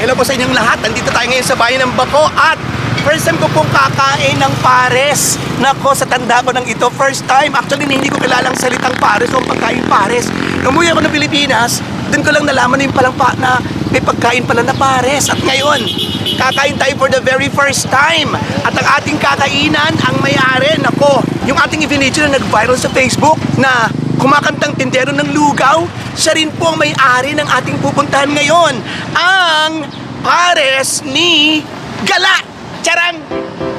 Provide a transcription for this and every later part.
hello po sa inyong lahat. Nandito tayo ngayon sa bayan ng Bako at first time ko pong kakain ng pares. Nako, sa tanda ko ng ito, first time. Actually, hindi ko kilalang salitang pares o pagkain pares. Umuwi ako ng Pilipinas, dun ko lang nalaman na yung palang pa, na may pagkain pala na pares. At ngayon, kakain tayo for the very first time. At ang ating kakainan, ang may-ari, nako, yung ating video na nag-viral sa Facebook na kumakantang tindero ng lugaw, siya rin po ang may-ari ng ating pupuntahan ngayon, ang pares ni Gala. Charang!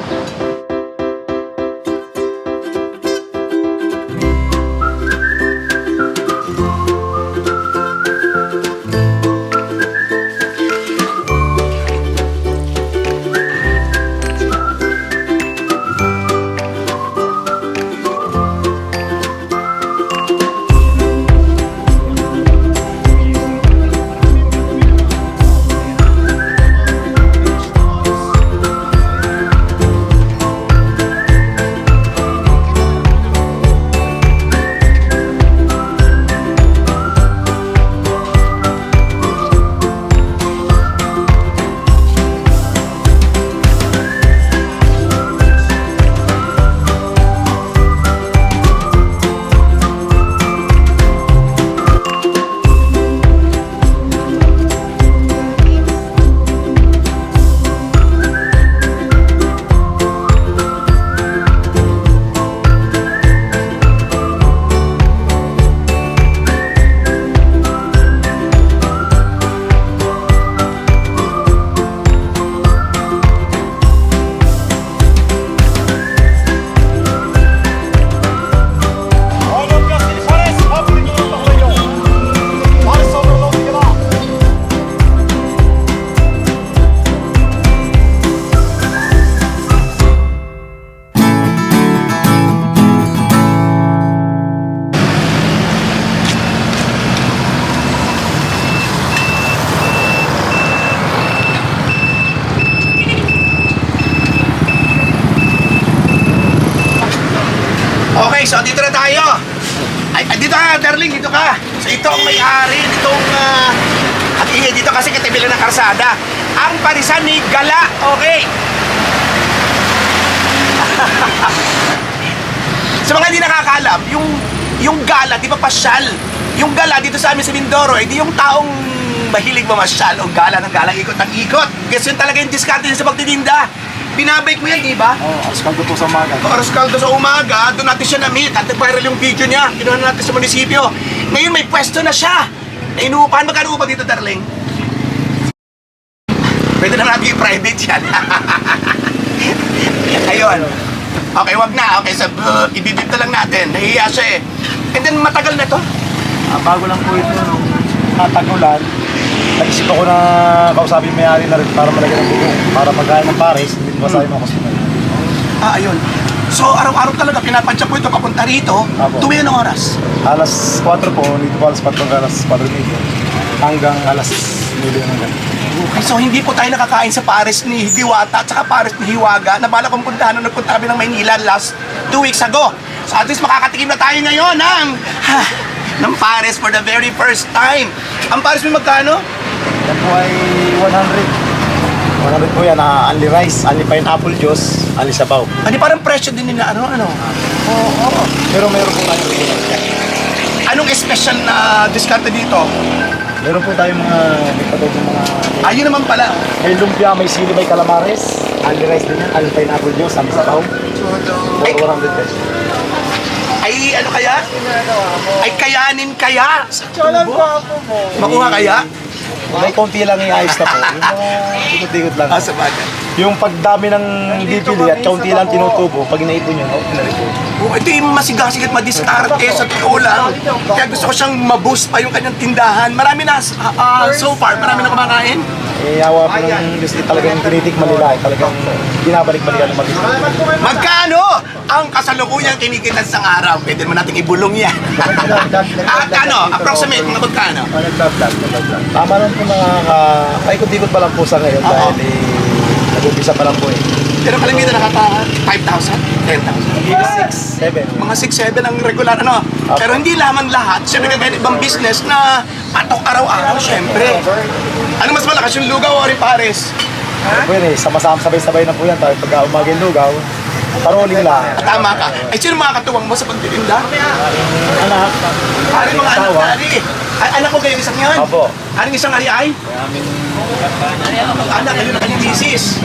Ay, dito ka. So ito ang may-ari nitong uh, at ingay dito kasi katabi lang ng karsada. Ang parisan ni Gala. Okay. sa mga hindi nakakaalam, yung yung gala, di ba pasyal? Yung gala dito sa amin sa Mindoro, eh, di yung taong mahilig mamasyal o gala ng gala, ikot ng ikot. Kasi yun talaga yung niya sa pagtitinda. Binabike mo yan, di ba? Oo, oh, alas kaldo po sa umaga. Oras kaldo sa umaga, doon natin siya na-meet at nag-viral yung video niya. Kinuha natin sa munisipyo. Ngayon may pwesto na siya. Na inuupahan. Magkano upa dito, darling? Pwede na natin i-private yan. Ayun. Okay, wag na. Okay, so uh, ibibip na lang natin. Nahihiya siya eh. And then matagal na to. Ah, bago lang po ito nung natagulan, nag-isip ako na kausapin may-ari na rin para malagyan ng bubong. Para pagkain ng pares, hindi masahin mo kasi may. Ah, ayun. So, araw-araw talaga pinapadya po ito papunta rito. Apo. Tuwi ng oras. Alas 4 po, dito po alas 4 hanggang alas 4 media. Hanggang alas 9 ng gabi. Okay, so hindi po tayo nakakain sa Paris ni Diwata at saka Paris ni Hiwaga na bala kong puntahan nung nagpunta kami ng Maynila last two weeks ago. So at least makakatikim na tayo ngayon ng, ha, ng Paris for the very first time. Ang Paris may magkano? Yan po ay 100. 100 po yan, ah, only rice, only pineapple juice, only sabaw. Ano parang presyo din nila, ano, ano? Oo, oo. Pero meron po tayo Anong special na discount dito? Meron po tayong mga, may patog ng mga, Ayun naman pala. may lumpia, may sili, may calamares, only rice din yan, only pineapple juice, only sabaw. Ay, 400 pesos. ay ano kaya? Ay kayanin kaya? Sa tubo? Makuha kaya? May konti lang iayos na po. Yung mga ikot-ikot lang. Ah, sa bagay. Yung pagdami ng bibili at kaunti lang tinutubo, pag inaipon yun, okay na rin po. Oh, ito yung masigasig at madiskarte sa totoo lang. Kaya gusto ko siyang maboost pa yung kanyang tindahan. Marami na, ah, ah, so far, marami na kumakain. Eh, awa po ng eh, talagang tinitikman nila, eh, talagang binabalik-balikan ng mag Magkano ang kasalukuyang kinikitan sa araw? Pwede mo nating ibulong yan. At ano, approximate mga magkano? Tama lang po mga uh, ikot-ikot pa lang po sa ngayon Oo. dahil eh, nag-umpisa pa lang po eh. Pero kalimitan nakata 5,000, 10,000. 6, 7. Mga 6-7 ang regular ano. Pero hindi lamang lahat. Siyempre kaya ibang business na patok araw-araw, syempre. Ano mas malakas yung lugaw o rin pares? Pwede, sama-sama sabay-sabay na po yan tayo pagka umaga yung lugaw. Paroling lang. Tama ka. Ay, sino mga katuwang mo sa pagtitinda? Anak. Ari, mga anak Asawa. na, Ari. Ay, anak ko kayo isang yan? Opo. Aring isang ari ay? Anak, ayun na kanyang misis.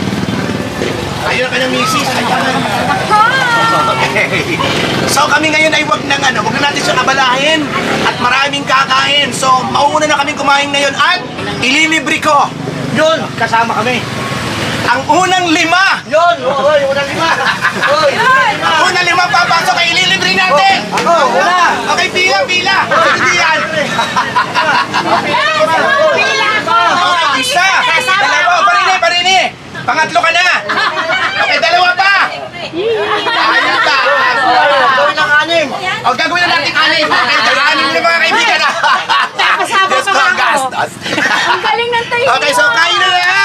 Ayun na kanyang misis. Ayan. Okay. So kami ngayon ay wag nang ano, wag na natin siya abalahin at maraming kakain. So mauuna na kami kumain ngayon at ililibre ko. Yun, kasama kami. Ang unang lima. Yun, oo, yung unang lima. Oy, Ang unang lima papasok ay ililibre natin. Ako, una. Okay, pila, pila. Hindi yan. Okay, isa. Dalawa, parini, parini. Pangatlo ka na. Okay, dalawa pa. Ayun pa. Gawin ng anim. O, gagawin na natin anim. Okay, anim na mga kaibigan na. Kasama ako. gastos. Ang galing ng tayo. Okay, so kain na na. na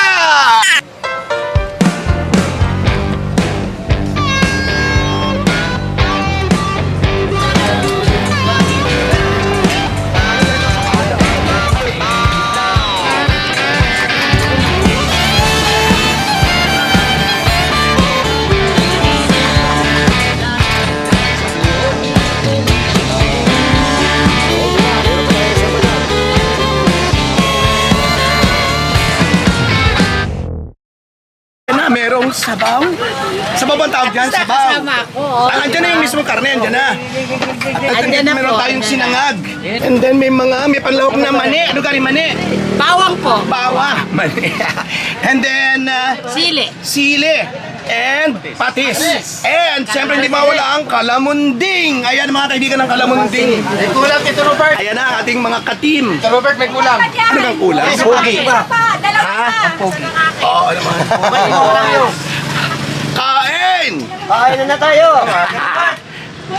sabaw. Sabaw ba ang tawag dyan? Sabaw. Kasama ako. oh. Ah, andyan na yung mismo karne, andyan na. At Andyan na meron po, tayong andyan sinangag. And then may mga, may panlawak na mani. Ano galing mani? Bawang po. Bawa. Mani. And then, uh, Sili. sili. And patis. And siyempre hindi mawala ang kalamunding. Ayan mga kaibigan ng kalamunding. May kulang ito, Robert. Ayan na ang ating mga katim. Ito, Robert, may kulang. Ano kang kulang? Pogi. Ha? Oo naman. Kain! Kain na na tayo.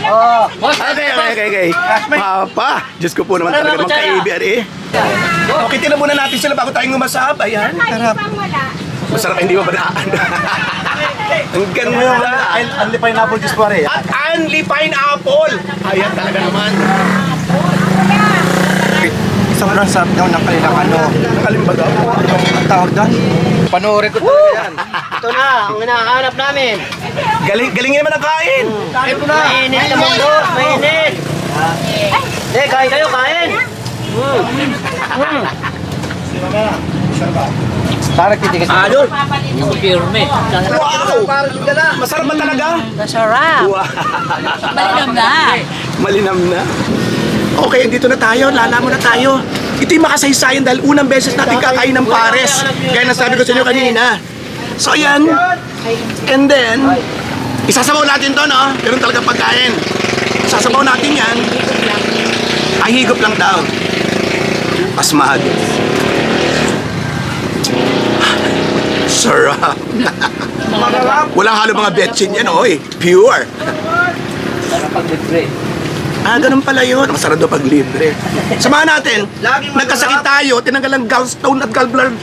Oh, Okay, okay, okay, okay. Papa, Diyos ko po naman talaga mga kaibigan eh. Okay, tinan muna natin sila bago tayong umasap. Ayan, sarap. Masarap hindi ba banaan? Ang ganda. Only pineapple juice pare. At only pineapple. Ayan talaga naman. sobrang sarap daw ng kanilang ano. Nakalimbaga po. Ang tawag doon? Panoorin ko talaga yan. Ito na, ang hinahanap namin. Galing, galing naman ang kain. Kain ko na. Mainit na mundo. Mainit. Eh, kain kayo, kain. Mm. Parang titigis. Ah, doon. Wow! Masarap ba talaga? Masarap. Wow! Malinam na. Malinam na. Okay, dito na tayo. Lala mo na tayo. Ito yung makasaysayan dahil unang beses natin kakain ng pares. Gaya na sabi ko sa inyo kanina. So, ayan. And then, isasabaw natin to, no? Ganun talaga pagkain. Isasabaw natin yan. Ay, higop lang daw. Pasmado. Sarap. Walang halo mga betchin yan, oy. Pure. Ah, ganun pala yun. Masarap daw pag libre. Samahan natin. Nagkasakit tayo, tinanggal ang gallstone at gallbladder,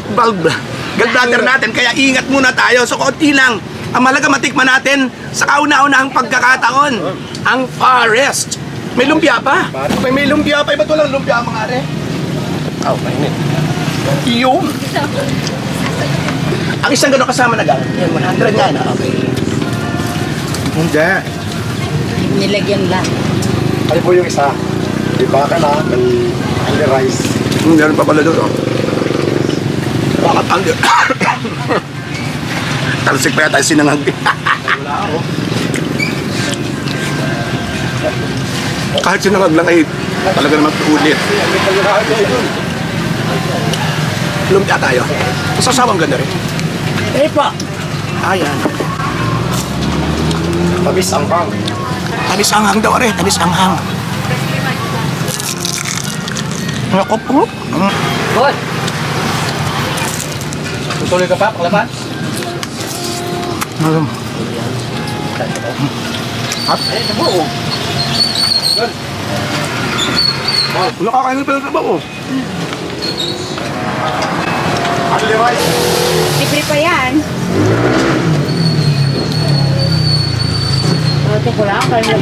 gallbladder natin. Kaya ingat muna tayo. So, konti lang. Ang malaga matikman natin sa kauna-unahang pagkakataon. Ang forest. May lumpia pa? May, may lumpia pa. Iba't walang lumpia, mga are? Oh, mainit. Yung. Ang isang gano'n kasama na gano'n. Yan, 100 nga na. Okay. Hindi. Nilagyan lang. Ano po yung isa? Di ba ka na? May rice. Hmm, meron pa pala doon. Oh. Bakit ang... Talsik pa yata sinangag. Kahit sinangag lang ay talaga naman ulit. Lumpia tayo. Masasawang ganda rin. Eh po. Ayan. Tabis ang bang. Tanis anghang daw rin. Tanis anghang. Ako po. Mm. Boy. Tutuloy ka pa, paklaban? Mm. Eh, nabuo. Wala kakainin pa ng trabaho. Only rice. Libre pa yan. Ito ko lang. Kaya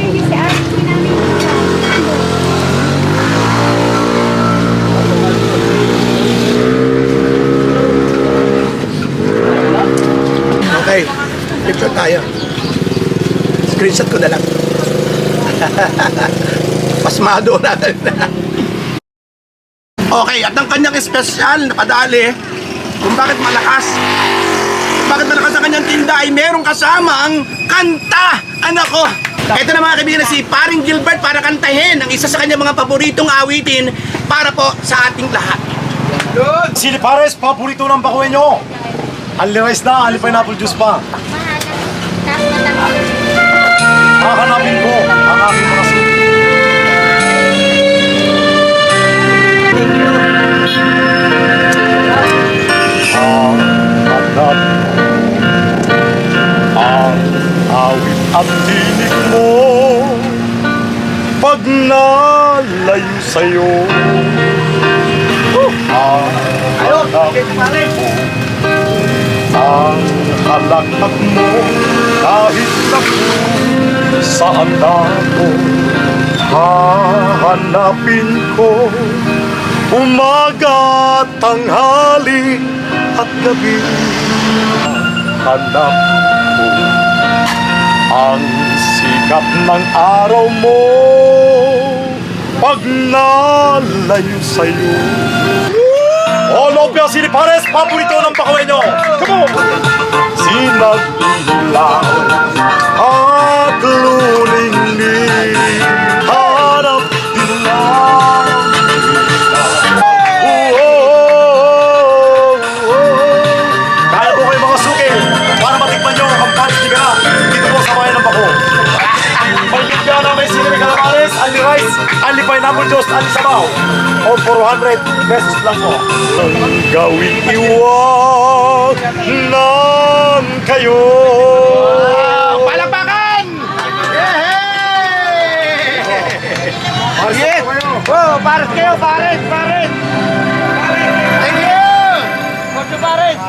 Picture tayo. Screenshot ko na lang. Pasmado natin. okay, at ang kanyang espesyal na padali, kung bakit malakas, kung bakit malakas ang kanyang tinda ay merong kasamang kanta. Anak ko, ito na mga kaibigan si Paring Gilbert para kantahin ang isa sa kanyang mga paboritong awitin para po sa ating lahat. Sili Pares, paborito ng bakuin nyo. Only rice na, only pineapple juice pa. Hahanapin ko ang aking mga suki. Thank you. Ang hanap ang awit at tinig mo pag nalayo sa'yo. Ang hanap mo ang halakak mo kahit ako saan ako hahanapin ko umaga, tanghali at gabi hanap ko ang sikap ng araw mo pag nalayo sa'yo All of Sili Pares, paborito ng pakawin nyo. Come on! Sinagdilaw at lulingling Hanap dilaw Kaya po mga suki para matikman nyo ang panis ni Gana dito po sa bayan ng Bako. Bigya na may ali rice, ali pineapple juice, ali sabaw. For 100 pesos lang po. Ang gawing iwag ng kayo. Palakpakan! Yes! Oh, pares kayo, pares, pares. Thank you! Kotse pares.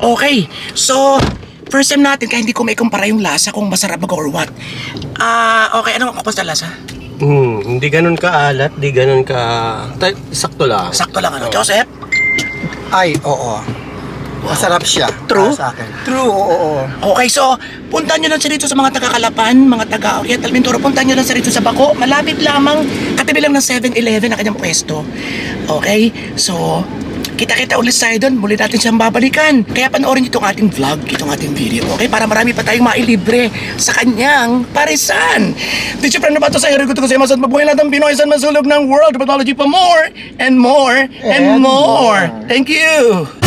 Okay, so first time natin kaya hindi ko may kumpara yung lasa kung masarap ba or what. Ah, okay, ano ang sa lasa? Hmm, hindi ganun ka-alat, di ganun ka... Ta- sakto lang. Sakto lang ano, Joseph? Ay, oo. Masarap siya. True? Para Sa akin. True, oo, oo. Okay, so puntahan nyo lang siya dito sa mga taga-Kalapan, mga taga-Oriental Mindoro, puntahan nyo lang siya dito sa Bako. Malapit lamang, katabi lang ng 7-Eleven ang kanyang pwesto. Okay, so kita-kita ulit tayo doon. Muli natin siyang babalikan. Kaya panoorin itong ating vlog, itong ating video. Okay, para marami pa tayong mailibre sa kanyang parisan. Teacher friend na ba ito sa Eric ko sa Masan Mabuhay lahat ng Pinoy sa masulog ng world. Pathology pa more and more and, And more. more. Thank you.